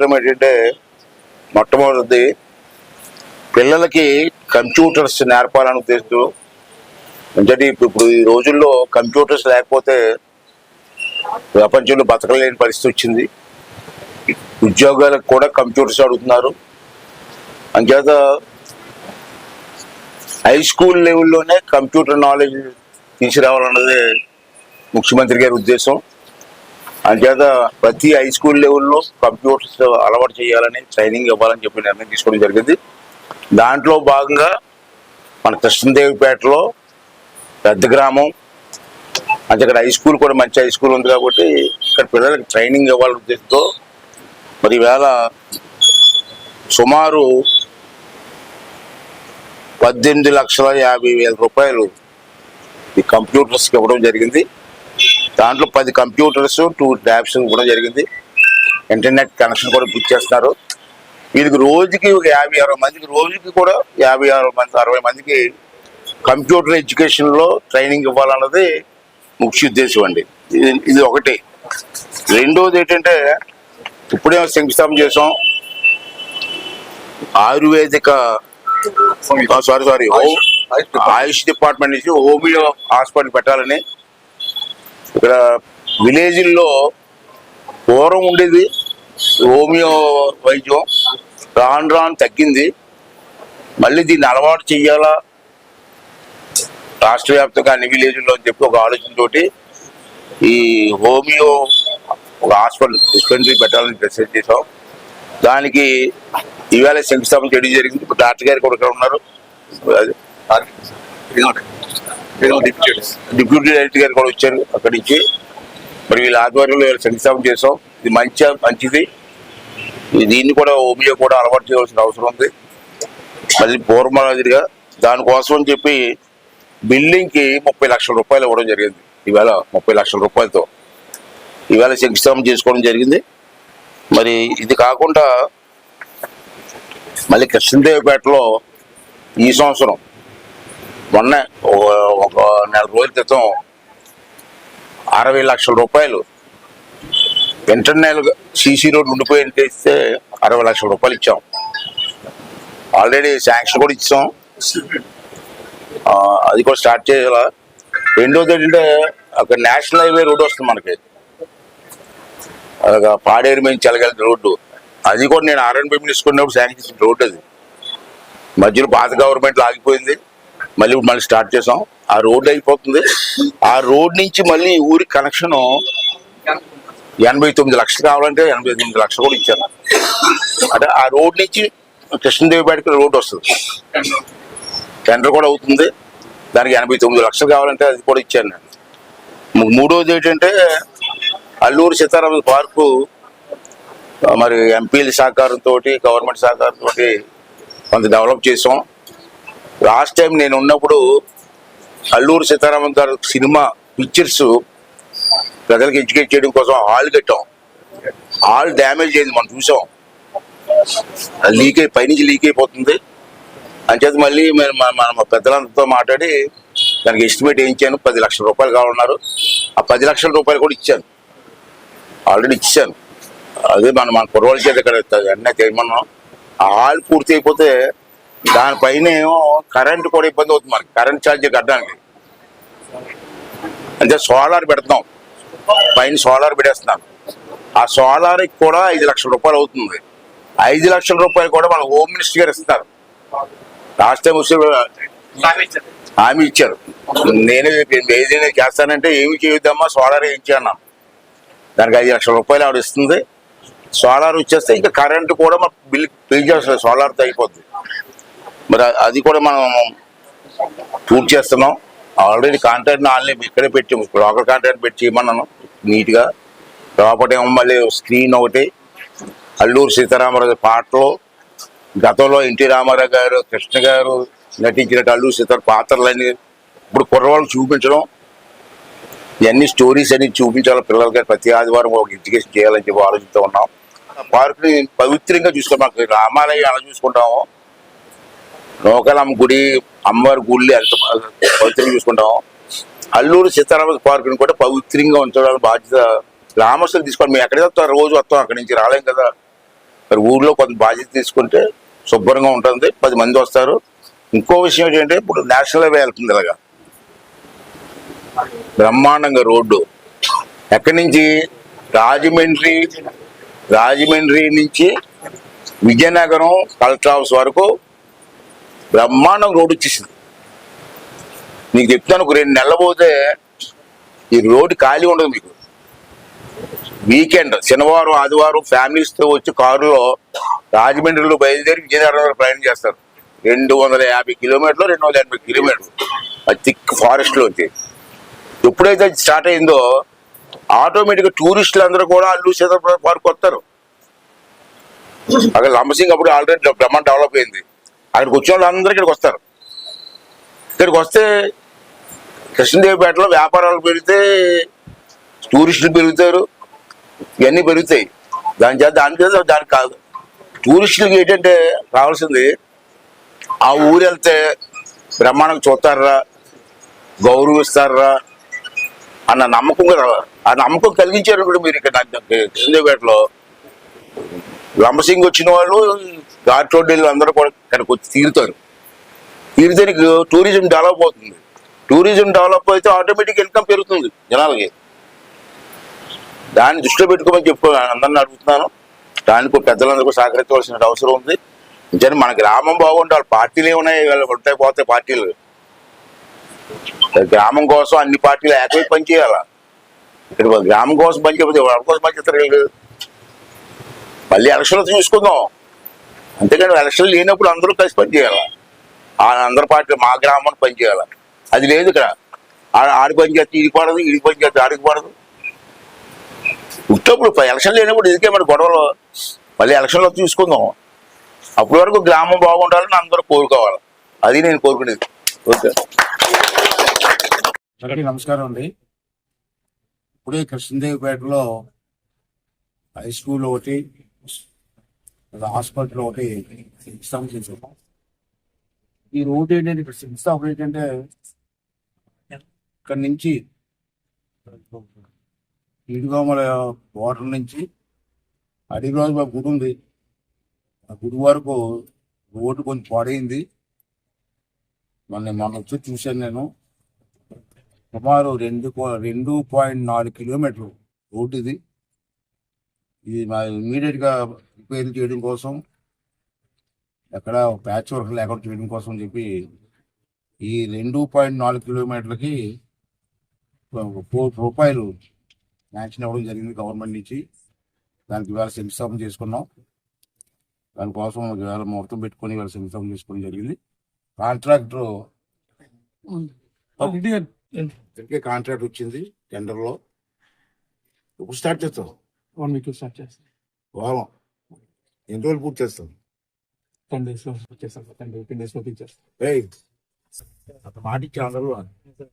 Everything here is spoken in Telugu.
కార్యక్రమం ఏంటంటే మొట్టమొదటిది పిల్లలకి కంప్యూటర్స్ నేర్పాలని ఉద్దేశంతో ఎందుకంటే ఇప్పుడు ఇప్పుడు ఈ రోజుల్లో కంప్యూటర్స్ లేకపోతే ప్రపంచంలో బతకలేని పరిస్థితి వచ్చింది. ఉద్యోగాలకు కూడా కంప్యూటర్స్ అడుగుతున్నారు. అంచేత హై స్కూల్ లెవెల్లోనే కంప్యూటర్ నాలెడ్జ్ తీసుకురావాలన్నదే ముఖ్యమంత్రి గారి ఉద్దేశం. అంచేత ప్రతి హై స్కూల్ లెవెల్లో కంప్యూటర్స్ అలవాటు చేయాలని ట్రైనింగ్ ఇవ్వాలని చెప్పి నిర్ణయం తీసుకోవడం జరిగింది. దాంట్లో భాగంగా మన కృష్ణదేవిపేటలో పెద్ద గ్రామం అంటే ఇక్కడ హై స్కూల్ కూడా మంచి హై స్కూల్ ఉంది కాబట్టి ఇక్కడ పిల్లలకి ట్రైనింగ్ ఇవ్వాలని ఉద్దేశంతో మరి ఈవేళ సుమారు పద్దెనిమిది లక్షల యాభై వేల రూపాయలు ఈ కంప్యూటర్స్కి ఇవ్వడం జరిగింది. దాంట్లో పది కంప్యూటర్స్ టూ ట్యాబ్స్ ఇవ్వడం జరిగింది. ఇంటర్నెట్ కనెక్షన్ కూడా బుక్ చేస్తున్నారు. వీరికి రోజుకి ఒక యాభై అరవై మందికి రోజుకి కూడా యాభై అరవై మంది అరవై మందికి కంప్యూటర్ ఎడ్యుకేషన్లో ట్రైనింగ్ ఇవ్వాలన్నది ముఖ్య ఉద్దేశం అండి. ఇది ఇది ఒకటి. రెండోది ఏంటంటే ఇప్పుడే శంకుస్థాపన చేసాం ayurvedic sorry sorry AYUSH department నుంచి హోమియో హాస్పిటల్ పెట్టాలని ఇక్కడ విలేజ్ల్లో పూర్వం ఉండేది. హోమియో వైద్యం రాను రాను తగ్గింది. మళ్ళీ దీన్ని అలవాటు చెయ్యాలా? రాష్ట్ర వ్యాప్తంగా అన్ని విలేజ్లో అని చెప్పి ఒక ఆలోచనతోటి ఈ హోమియో ఒక హాస్పిటల్ డిస్పెన్సరీ పెట్టాలని డిసైడ్ చేసాం దానికి ఈవేళ శంకుస్థాపన చేయడం జరిగింది. ఇప్పుడు డాక్టర్ గారు కూడా ఉన్నారు. అది డిప్యూటీ డైరెక్టర్ గారు. కూడా వచ్చారు అక్కడి నుంచి. మరి వీళ్ళ ఆధ్వర్యంలో శంకుస్థాపన చేసాం ఇది మంచి మంచిది. దీన్ని కూడా ఓబీఏ కూడా అలవాటు చేయవలసిన అవసరం ఉంది. మళ్ళీ పూర్వమాదిరిగా దానికోసం అని చెప్పి బిల్డింగ్కి ముప్పై లక్షల రూపాయలు ఇవ్వడం జరిగింది. ఈవేళ ముప్పై లక్షల రూపాయలతో. ఈవేళ శంకుస్థాపన చేసుకోవడం జరిగింది. మరి ఇది కాకుండా మళ్ళీ కృష్ణదేవిపేటలో ఈ సంవత్సరం మొన్న ఒక- నెల రోజుల క్రితం అరవై లక్షల రూపాయలు ఇంటర్నల్ సీసీ రోడ్ ఉండిపోయి తెస్తే అరవై లక్షల రూపాయలు ఇచ్చాం. ఆల్రెడీ శాంక్షన్ కూడా ఇచ్చాం. అది కూడా స్టార్ట్ చేయాలా? రెండోది ఏంటంటే అక్కడ నేషనల్ హైవే రోడ్ వస్తుంది మనకి. పాడేరు మేము చెలగల రోడ్డు. అది కూడా నేను ఆర్ఎన్బి తీసుకున్నప్పుడు శాంక్షన్ రోడ్డు అది. మధ్యలో పాత గవర్నమెంట్ ఆగిపోయింది మళ్ళీ మళ్ళీ స్టార్ట్ చేసాం. ఆ రోడ్డు అయిపోతుంది. ఆ రోడ్ నుంచి మళ్ళీ ఊరి కనెక్షన్ ఎనభై తొమ్మిది లక్షలు కావాలంటే ఎనభై తొమ్మిది లక్షలు కూడా ఇచ్చాను అంటే ఆ రోడ్ నుంచి కృష్ణదేవిపేటకి రోడ్డు వస్తుంది. టెండర్ కూడా అవుతుంది. దానికి ఎనభై తొమ్మిది లక్షలు కావాలంటే అది కూడా ఇచ్చాను నేను. మూడోది ఏంటంటే అల్లూరు సీతారామ పార్కు మరి ఎంపీల సహకారంతో గవర్నమెంట్ సహకారంతో కొంత డెవలప్ చేసాం. లాస్ట్ టైం నేను ఉన్నప్పుడు అల్లూరు సీతారామన్ గారు సినిమా పిక్చర్స్ ప్రజలకు ఎడ్యుకేట్ చేయడం కోసం హాల్ కట్టాం. హాల్ డ్యామేజ్ అయింది మనం చూసాం. లీక్ అయి పైనుంచి లీక్ అయిపోతుంది. అంచేత మళ్ళీ మేము మన మన పెద్దలందరితో మాట్లాడి దానికి ఎస్టిమేట్ వేయించాను పది లక్షల రూపాయలు కావాలన్నారు. ఆ పది లక్షల రూపాయలు కూడా ఇచ్చాను. ఆల్రెడీ ఇచ్చాను. అదే మన మన కుర్రోళ్ళ చేత ఇక్కడ వెంటనే చేయమన్నాం ఆ హాల్ పూర్తి అయిపోతే దానిపైన ఏమో కరెంట్ కూడా ఇబ్బంది అవుతుంది మనకి కరెంట్ ఛార్జ్ కట్టడానికి. అంటే సోలార్ పెడతాం. పైన సోలార్ పెట్టేస్తున్నాను. ఆ సోలార్కి కూడా ఐదు లక్షల రూపాయలు అవుతుంది. ఐదు లక్షల రూపాయలు కూడా మన హోమ్ మినిస్టర్ గారు ఇస్తారు. లాస్ట్ టైం హామీ ఇచ్చారు. నేనే ఏదైనా చేస్తానంటే ఏమి చేయొద్దమ్మా సోలార్ వేయించాను దానికి ఐదు లక్షల రూపాయలు ఆవిడ ఇస్తుంది. సోలార్ వచ్చేస్తే ఇంకా కరెంట్ కూడా మన బిల్ పే చేస్తుంది. సోలార్తో అయిపోద్ది. మరి అది కూడా మనం పూర్తి చేస్తున్నాం. ఆల్రెడీ కాంట్రాక్ట్ ఆన్లైన్ ఇక్కడే పెట్టాము లోకల్ కాంట్రాక్ట్ పెట్టి చేయమన్నాను నీట్గా. లోపల ఏమో మళ్ళీ స్క్రీన్ ఒకటి. అల్లూరు సీతారామరాజు పాటలు గతంలో ఎన్టీ రామారావు గారు కృష్ణ గారు నటించినట్టు అల్లూరు సీతారామ పాత్రలన్నీ ఇప్పుడు కుర్రవాళ్ళకి చూపించడం. ఇవన్నీ స్టోరీస్ అన్ని చూపించాలి పిల్లలకి ప్రతి ఆదివారం ఒక ఎడ్యుకేషన్ చేయాలని చెప్పి ఆలోచిస్తూ ఉన్నాం. పార్కుని పవిత్రంగా చూసుకుంటాం మాకు రామాలయం ఎలా చూసుకుంటామో. నూకలమ్మ గుడి అమ్మవారి గుళ్ళు ఎంత పవిత్రంగా చూసుకుంటాం. అల్లూరు సీతారామ పార్కుని కూడా పవిత్రంగా ఉంచడానికి బాధ్యత గ్రామస్తులు తీసుకోండి మేము ఎక్కడికి వస్తాం? రోజు వస్తాం. అక్కడి నుంచి రాలేం కదా. మరి ఊళ్ళో కొంత బాధ్యత తీసుకుంటే శుభ్రంగా ఉంటుంది. పది మంది వస్తారు. ఇంకో విషయం ఏంటంటే ఇప్పుడు నేషనల్ హైవే వెళ్తుంది ఇలాగా. బ్రహ్మాండంగా రోడ్డు. ఎక్కడి నుంచి? రాజమండ్రి రాజమండ్రి నుంచి విజయనగరం కలెక్టర్ ఆఫీస్ వరకు బ్రహ్మాండం రోడ్డు వచ్చేసింది. నీకు చెప్తాను ఒక రెండు నెలలు పోతే ఈ రోడ్డు ఖాళీ ఉండదు మీకు. వీకెండ్ శనివారం ఆదివారం ఫ్యామిలీస్తో వచ్చి కారులో రాజమండ్రిలో బయలుదేరి విజయనగరం ప్రయాణం చేస్తారు. రెండు వందల యాభై కిలోమీటర్లు రెండు వందల ఎనభై కిలోమీటర్లు. అది థిక్ ఫారెస్ట్లోకి ఎప్పుడైతే అది స్టార్ట్ అయిందో ఆటోమేటిక్గా టూరిస్టులు అందరూ కూడా అల్లు సీతారాం పార్క్ వస్తారు. అక్కడ లంబసింగ్ అప్పుడు ఆల్రెడీ బ్రహ్మాండ డెవలప్ అయింది. అక్కడికి వచ్చిన వాళ్ళు అందరూ ఇక్కడికి వస్తారు. ఇక్కడికి వస్తే కృష్ణదేవిపేటలో వ్యాపారాలు పెరిగితే టూరిస్టులు పెరుగుతారు ఇవన్నీ పెరుగుతాయి. దాని చేత దాని చేత దానికి కాదు. టూరిస్టులకి ఏంటంటే కావాల్సింది ఆ ఊరు వెళ్తే బ్రహ్మాండం చూస్తారా గౌరవిస్తారా అన్న నమ్మకం కూడా ఆ నమ్మకం కలిగించారు కూడా మీరు ఇక్కడ కృష్ణదేవిపేటలో లంబసింగ్ వచ్చిన వాళ్ళు ఘాట్ రోడ్డు అందరూ కూడా ఇక్కడికి వచ్చి తీరుతారు. తీరితే నీకు టూరిజం డెవలప్ అవుతుంది. టూరిజం డెవలప్ అయితే ఆటోమేటిక్ ఇన్కమ్ పెరుగుతుంది జనాలకి. దాన్ని దృష్టిలో పెట్టుకోమని చెప్పు అందరిని అడుగుతున్నాను. దానికి పెద్దలందరికీ సహకరించవలసిన అవసరం ఉంది. నిజాన్ని మన గ్రామం బాగుండాలి. పార్టీలు ఏమున్నాయి వాళ్ళు ఉంటాయి పోతాయి పార్టీలు. గ్రామం కోసం అన్ని పార్టీలు ఏకై పనిచేయాల? ఇక్కడ గ్రామం కోసం పనిచేయకపోతే వాళ్ళ కోసం పనిచేస్తారు మళ్ళీ ఎలక్షన్లు చూసుకుందాం. అంతేకాని ఎలక్షన్లు లేనప్పుడు అందరూ కలిసి పనిచేయాలి. ఆ అందరి పార్టీ మా గ్రామాన్ని పనిచేయాలి. అది లేదు ఇక్కడ. ఆడ ఆడి పని చేస్తే ఇది పడదు ఇది పని చేస్తే ఆడికి పడదు. ఉట్టప్పుడు ఎలక్షన్ లేనప్పుడు ఇదికే మరి గొడవలు. మళ్ళీ ఎలక్షన్లో చూసుకుందాం. అప్పటి వరకు గ్రామం బాగుండాలని అందరూ కోరుకోవాలి. అది నేను కోరుకునేది. ఓకే. నమస్కారం అండి. ఇప్పుడే కృష్ణదేవిపేటలో హై స్కూల్ ఒకటి హాస్పిటల్ ఒకటి ఇస్తాం చేసాము ఈ రోడ్ ఏంటంటే ఇక్కడ శంకుస్థాపన ఏంటంటే? ఇక్కడ నుంచి ఇడుగోమల వాటర్ నుంచి అడిగిరోజు మా గుడి ఉంది. ఆ గుడి వరకు రోడ్డు కొంచెం పాడైంది. మొన్న మొన్న వచ్చి చూశాను నేను. సుమారు రెండు రెండు పాయింట్ నాలుగు కిలోమీటర్లు రోడ్డు ఇది. ఇది మా ఇమీడియట్గా రిపేర్ చేయడం కోసం ఎక్కడ ప్యాచ్ వర్క్ లేకుండా చేయడం కోసం చెప్పి ఈ రెండు పాయింట్ నాలుగు కిలోమీటర్లకి కోటి రూపాయలు శాంక్షన్ ఇవ్వడం జరిగింది గవర్నమెంట్ నుంచి. దానికి ఇవాళ శంకుస్థాపన చేసుకున్నాం. దానికోసం ఇవాళ ముహూర్తం పెట్టుకొని ఇవాళ శంకుస్థాపన చేసుకోవడం జరిగింది. కాంట్రాక్టర్ కాంట్రాక్ట్ వచ్చింది టెండర్లో ఇప్పుడు స్టార్ట్ చేస్తాం. వన్ వీక్ స్టార్ట్ చేస్తాం వారం ఎన్ని రోజులు పూర్తి చేస్తాం? టెన్ డేస్లో చేస్తాం. టెన్ డేస్లో అంత మాట ఇచ్చి అందరూ